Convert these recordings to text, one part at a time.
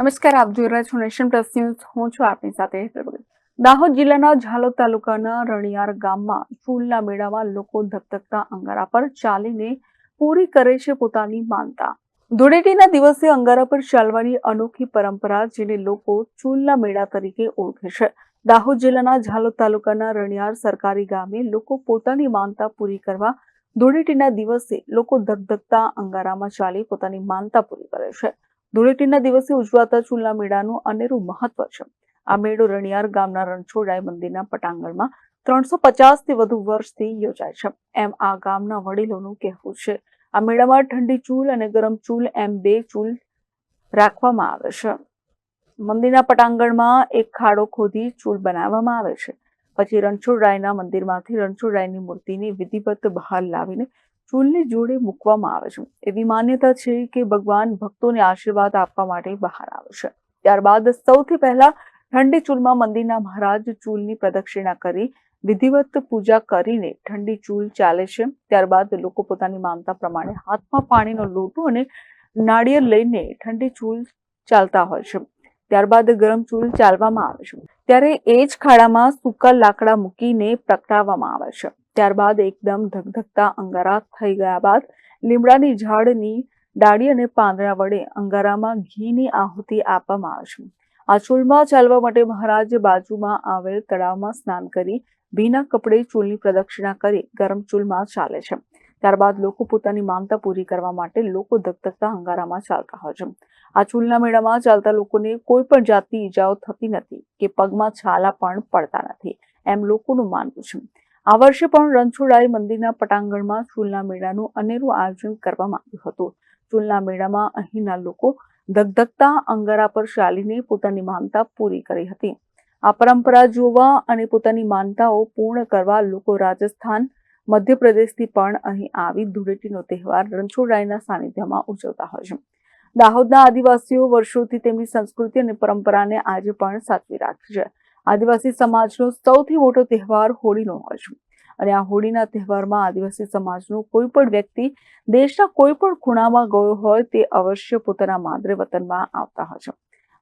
નમસ્કાર, આપ જોઈ રહ્યા છો નેશન પ્લસ ન્યૂઝ. હું છું આપની સાથે દાહોદ જિલ્લાના ઝાલોદ તાલુકાના રણિયાર ગામમાં ફૂલના મેળામાં લોકો ધકધકતા અંગારા પર ચાલીને પૂરી કરે છે પોતાની માનતા. ધૂળેટીના દિવસે અંગારા પર ચાલવાની અનોખી પરંપરા જેને લોકો ચૂલના મેળા તરીકે ઓળખે છે. દાહોદ જિલ્લાના ઝાલોદ તાલુકાના રણિયાર સરકારી ગામે લોકો પોતાની માનતા પૂરી કરવા ધૂળેટીના દિવસે લોકો ધકધકતા અંગારામાં ચાલી પોતાની માનતા પૂરી કરે છે. ધૂળેટીના દિવસે ઉજવાતા ચૂલના મેળાનું અનેરું મહત્વ છે. આ મેળો રણિયાર ગામના રણછોડરાય મંદિરના પટાંગણમાં ત્રણસો પચાસથી વધુ વર્ષથી યોજાય છે. એમ આ ગામના વડીલોનું કહેવું છે. આ મેળામાં ઠંડી ચૂલ અને ગરમ ચૂલ એમ બે ચૂલ રાખવામાં આવે છે. મંદિરના પટાંગણમાં એક ખાડો ખોદી ચૂલ બનાવવામાં આવે છે. પછી રણછોડરાયના મંદિરમાંથી રણછોડરાયની મૂર્તિની વિધિવત બહાર લાવીને ચૂલની જોડે મૂકવામાં આવે છે. એવી માન્યતા છે કે ભગવાન ભક્તોને આશીર્વાદ આપવા માટે બહાર આવે છે. ત્યારબાદ સૌથી પહેલા ઠંડી ચૂલમાં મંદિરના મહારાજ ચૂલની પ્રદક્ષિણા કરી, વિધિવત પૂજા કરીને ઠંડી ચૂલ ચાલે છે. ત્યારબાદ લોકો પોતાની માનતા પ્રમાણે હાથમાં પાણીનો લોટો અને નાળિયેર લઈને ઠંડી ચૂલ ચાલતા હોય છે. ત્યારબાદ ગરમ ચૂલ ચાલવામાં આવે છે. ત્યારે એ જ ખાડામાં સૂકા લાકડા મૂકીને પ્રગટાવવામાં આવે છે. ત્યારબાદ એકદમ ધગધગતા અંગારા થઈ ગયા બાદ લીમડાની ઝાડની ડાળી અને પાંદડા વડે અંગારામાં ઘીની આહુતિ આપવામાં આવે છે. આ ચૂલમાં ચાલવા માટે મહારાજ બાજુમાં આવેલ તળાવમાં સ્નાન કરી ભીના કપડે ચૂલની પ્રદક્ષિણા કરી ગરમ ચૂલમાં ચાલે છે. ત્યારબાદ લોકો પોતાની માનતા પૂરી કરવા માટે લોકો ધગધગતા અંગારામાં ચાલતા હોય છે. આ ચૂલના મેળામાં ચાલતા લોકોને કોઈ પણ જાતની ઈજાઓ થતી નથી કે પગમાં છાલા પણ પડતા નથી એમ લોકોનું માનવું છે. આ વર્ષે પણ રણછોડાઈ મંદિરના પટાંગણમાં ચૂલના મેળાનું અનેરું આયોજન કરવામાં આવ્યું હતું. ચૂલના મેળામાં અહીંના લોકો ધગધગતા અંગારા પર ચાલીને પોતાની માનતા પૂરી કરી હતી. આ પરંપરા જોવા અને પોતાની માનતાઓ પૂર્ણ કરવા લોકો રાજસ્થાન, મધ્યપ્રદેશથી પણ અહીં આવી ધૂળેટીનો તહેવાર રણછોડરાયના સાનિધ્યમાં ઉજવતા હોય છે. દાહોદના આદિવાસીઓ વર્ષોથી તેમની સંસ્કૃતિ અને પરંપરાને આજે પણ સાચવી રાખે છે. આદિવાસી સમાજનો સૌથી મોટો તહેવાર હોળીનો હોય છે. અને આ હોળીના તહેવારમાં આદિવાસી સમાજનો કોઈ પણ વ્યક્તિ દેશના કોઈ પણ ખૂણામાં ગયો હોય તે અવશ્ય પોતાના માદરે વતનમાં આવતા હોય છે.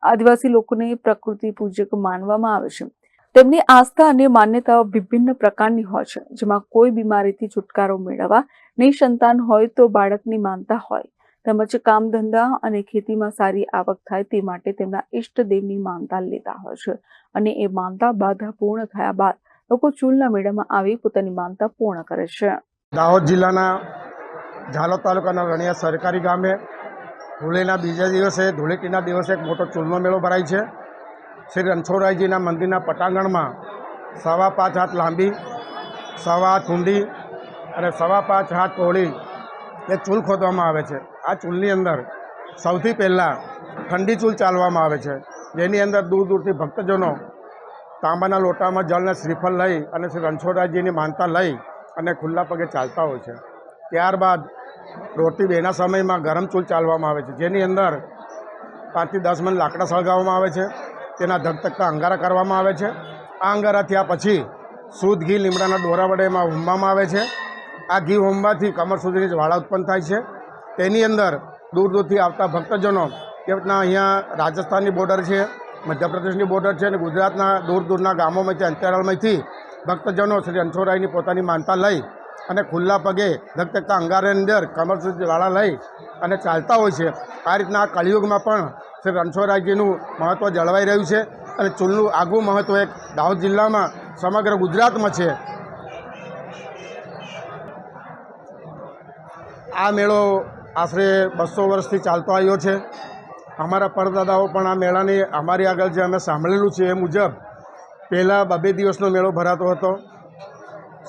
આદિવાસી લોકોને પ્રકૃતિ પૂજક માનવામાં આવે છે. તેમની આસ્થા અને માન્યતાઓ વિભિન્ન પ્રકારની હોય છે. જેમાં કોઈ બીમારીથી છુટકારો મેળવવા નિસંતાન હોય તો બાળકની માનતા હોય. તેમજ કામ ધંધા અને ખેતીમાં સારી આવક થાય તે માટે તેમના ઈષ્ટદેવની માનતા લેતા હોય છે. અને એ માનતા બાધા પૂર્ણ થયા બાદ લોકો ચૂલના મેળામાં આવી પોતાની માનતા પૂર્ણ કરે છે. દાહોદ જિલ્લાના ઝાલોદ તાલુકાના રણિયા સરકારી ગામે હોળીના બીજા દિવસે, ધૂળેટીના દિવસે એક મોટો ચૂલનો મેળો ભરાય છે. શ્રી રણછોડરાયજીના મંદિરના પટાંગણમાં સવા પાંચ હાથ લાંબી, સવા હાથ ઊંડી અને સવા પાંચ હાથ પહોળી એ ચૂલ ખોદવામાં આવે છે. આ ચૂલની અંદર સૌથી પહેલાં ઠંડી ચૂલ ચાલવામાં આવે છે. જેની અંદર દૂર દૂરથી ભક્તજનો તાંબાના લોટામાં જળને શ્રીફળ લઈ અને શ્રી રણછોડરાયજીની માનતા લઈ અને ખુલ્લા પગે ચાલતા હોય છે. ત્યારબાદ રોટી બેના સમયમાં ગરમ ચૂલ ચાલવામાં આવે છે. જેની અંદર પાંચથી દસ મણ લાકડા સળગાવવામાં આવે છે. તેના ધગધગતા અંગારા કરવામાં આવે છે. આ અંગારા થયા પછી શુદ્ધ ઘી લીમડાના દોરા વડે એમાં હોમવામાં આવે છે. આ ઘી હોમવાથી કમર સુધીની જ્વાળા ઉત્પન્ન થાય છે. તેની અંદર દૂર દૂરથી આવતા ભક્તજનો કે રીતના અહીંયા રાજસ્થાનની બોર્ડર છે, મધ્યપ્રદેશની બોર્ડર છે અને ગુજરાતના દૂર દૂરના ગામોમાંથી, અંતરાળમાંથી ભક્તજનો શ્રી અંછોરાયની પોતાની માનતા લઈ અને ખુલ્લા પગે ધગધગતા અંગારની અંદર કમર સુધી જ્વાળા લઈ અને ચાલતા હોય છે. આ રીતના કળિયુગમાં પણ શ્રી રણછોડરાયજીનું મહત્ત્વ જળવાઈ રહ્યું છે અને ચૂલનું આગવું મહત્ત્વ એક દાહોદ જિલ્લામાં સમગ્ર ગુજરાતમાં છે. આ મેળો આશરે બસો વર્ષથી ચાલતો આવ્યો છે. અમારા પરદાદાઓ પણ આ મેળાની અમારી આગળ જે અમે સાંભળેલું છે એ મુજબ પહેલાં બબે દિવસનો મેળો ભરાતો હતો.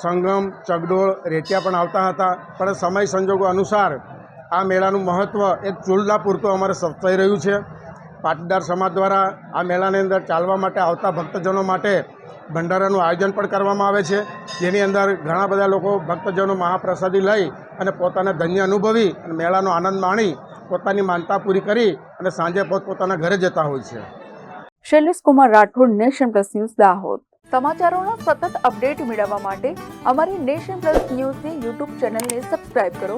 સંગમ, ચગડોળ, રેટિયા પણ આવતા હતા, પણ સમય સંજોગો અનુસાર આ મેળાનું મહત્ત્વ એક ચૂલના પૂરતું અમારે સચવાઈ રહ્યું છે. પાટીદાર સમાજ દ્વારા આ મેળાની અંદર ચાલવા માટે આવતા ભક્તજનો માટે ભંડારાનું આયોજન પણ કરવામાં આવે છે. જેની અંદર ઘણા બધા લોકો ભક્તજનો મહાપ્રસાદી લઈ અને પોતાને ધન્ય અનુભવી અને મેળાનો આનંદ માણી પોતાની માનતા પૂરી કરી અને સાંજે પોતપોતાના ઘરે જતા હોય છે. Shailesh Kumar Rathod, nation plus news Dahod. સમાચારોનો સતત અપડેટ મેળવવા માટે અમારી નેશન પ્લસ ન્યૂઝની યુટ્યુબ ચેનલને સબસ્ક્રાઇબ કરો.